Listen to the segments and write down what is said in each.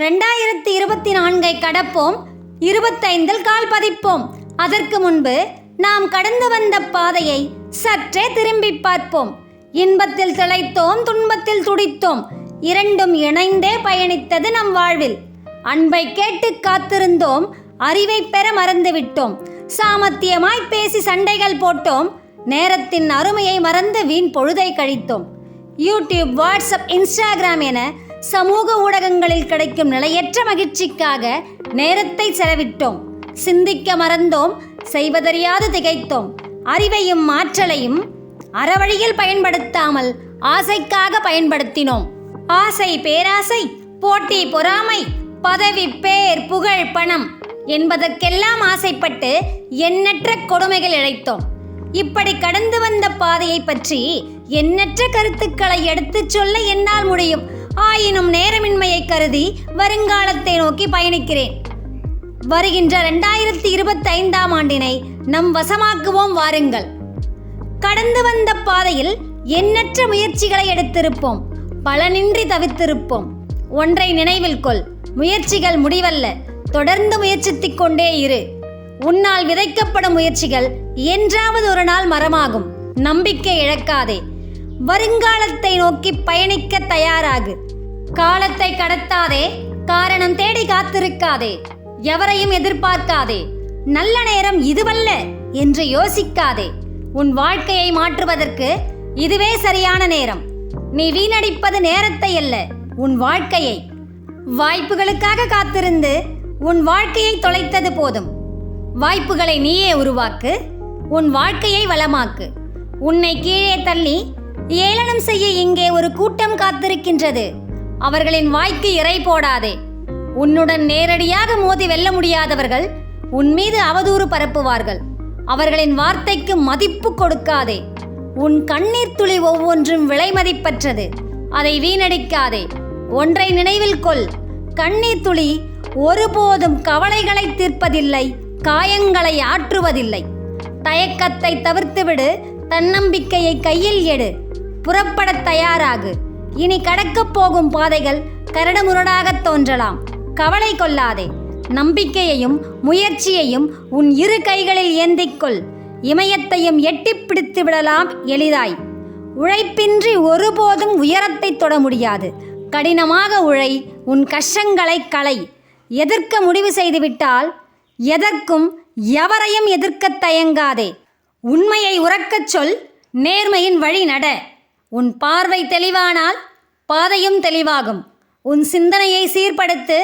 ரெண்டாயிரத்தி இருபத்தி நான்கை கடப்போம். இருபத்தைந்தில் கால் பதிப்போம். அதற்கு முன்பு நாம் கடந்து வந்த பாதையை சற்றே திரும்பி பார்ப்போம். இன்பத்தில் திளைத்தோம் துன்பத்தில் துடித்தோம். இரண்டும் இணைந்தே பயணித்தது நம் வாழ்வில். அன்பை கேட்டு காத்திருந்தோம். அறிவை பெற மறந்துவிட்டோம். சாமத்தியமாய் பேசி சண்டைகள் போட்டோம். நேரத்தின் அருமையை மறந்து வீண் பொழுதை கழித்தோம். யூடியூப் வாட்ஸ்அப் இன்ஸ்டாகிராம் என சமூக ஊடகங்களில் கிடைக்கும் நிலையற்ற மகிழ்ச்சிக்காக நேரத்தை செலவிட்டோம். சிந்திக்க மறந்தோம் செய்வதறியாது திகைத்தோம். அறிவையும் ஆற்றலையும் அறவழியில் பயன்படுத்தாமல் ஆசைக்காக பயன்படுத்தினோம். ஆசை பேராசை போட்டி பொறாமை பதவி பேர் புகழ் பணம் என்பதற்கெல்லாம் ஆசைப்பட்டு எண்ணற்ற கொடுமைகள் இழைத்தோம். இப்படி கடந்து வந்த பாதையை பற்றி எண்ணற்ற கருத்துக்களை எடுத்துச் சொல்ல என்னால் முடியும். ஆயினும் நேரமின்மையை கருதி வருங்காலத்தை நோக்கி பயணிக்கிறேன். வருகின்ற ரெண்டாயிரத்தி இருபத்தி ஐந்தாம் ஆண்டினை நம் வசமாக்குவோம் வாருங்கள். கடந்து வந்த பாதையில் எண்ணற்ற முயற்சிகளை எடுத்திருப்போம். பலனின்றி தவித்திருப்போம். ஒன்றை நினைவில் கொள் முயற்சிகள் முடிவல்ல. தொடர்ந்து முயற்சித்துக் கொண்டே இரு. உன்னால் விதைக்கப்படும் முயற்சிகள் என்றாவது ஒரு நாள் மரமாகும். நம்பிக்கை இழக்காதே. வருங்காலத்தை நோக்கி பயணிக்க தயாராகு. காலத்தை கடத்தாதே காரணம் தேடி காத்திருக்காதே எவரையும் எதிர்பார்க்காதே நல்ல நேரம் இதுவல்ல என்று யோசிக்காதே. உன் வாழ்க்கையை மாற்றுவதற்கு இதுவே சரியான நேரம். நீ வீணடிப்பது நேரத்தை அல்ல உன் வாழ்க்கையை. வாய்ப்புகளுக்காக காத்திருந்து உன் வாழ்க்கையை தொலைத்தது போதும். வாய்ப்புகளை நீயே உருவாக்கு உன் வாழ்க்கையை வளமாக்கு. உன்னை கீழே தள்ளி ஏளனம் செய்ய இங்கே ஒரு கூட்டம் காத்திருக்கின்றது. அவர்களின் வாய்க்கு இறை போடாதே. உன்னுடன் நேரடியாக மோதி வெல்ல முடியாதவர்கள் உன் மீது அவதூறு பரப்புவார்கள். அவர்களின் வார்த்தைக்கு மதிப்பு கொடுக்காதே. உன் கண்ணீர் துளி ஒவ்வொன்றும் விலை மதிப்பற்றது. அதை வீணடிக்காதே. ஒன்றை நினைவில் கொள். கண்ணீர் துளி ஒருபோதும் கவலைகளை தீர்ப்பதில்லை காயங்களை ஆற்றுவதில்லை. தயக்கத்தை தவிர்த்துவிடு தன்னம்பிக்கையை கையில் எடு. புறப்படத் தயாராகு. இனி கடக்கப் போகும் பாதைகள் கரடுமுரடாகத் தோன்றலாம். கவலை கொள்ளாதே. நம்பிக்கையையும் முயற்சியையும் உன் இரு கைகளில் ஏந்திக்கொள் இமயத்தையும் எட்டிப் பிடித்து விடலாம் எளிதாய். உழைப்பின்றி ஒருபோதும் உயரத்தை தொட முடியாது. கடினமாக உழை உன் கஷ்டங்களை களை எதிர்க்க முடிவு செய்துவிட்டால் எதற்கும் எவரையும் எதிர்க்கத் தயங்காதே. உண்மையை உறக்கச் சொல் நேர்மையின் வழி நட. உன் பார்வை தெளிவானால் பாதையும் தெளிவாகும். உன் சிந்தனையை சீர்படுத்து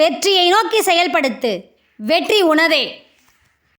வெற்றியை நோக்கி செயல்படுத்து. வெற்றி உணவே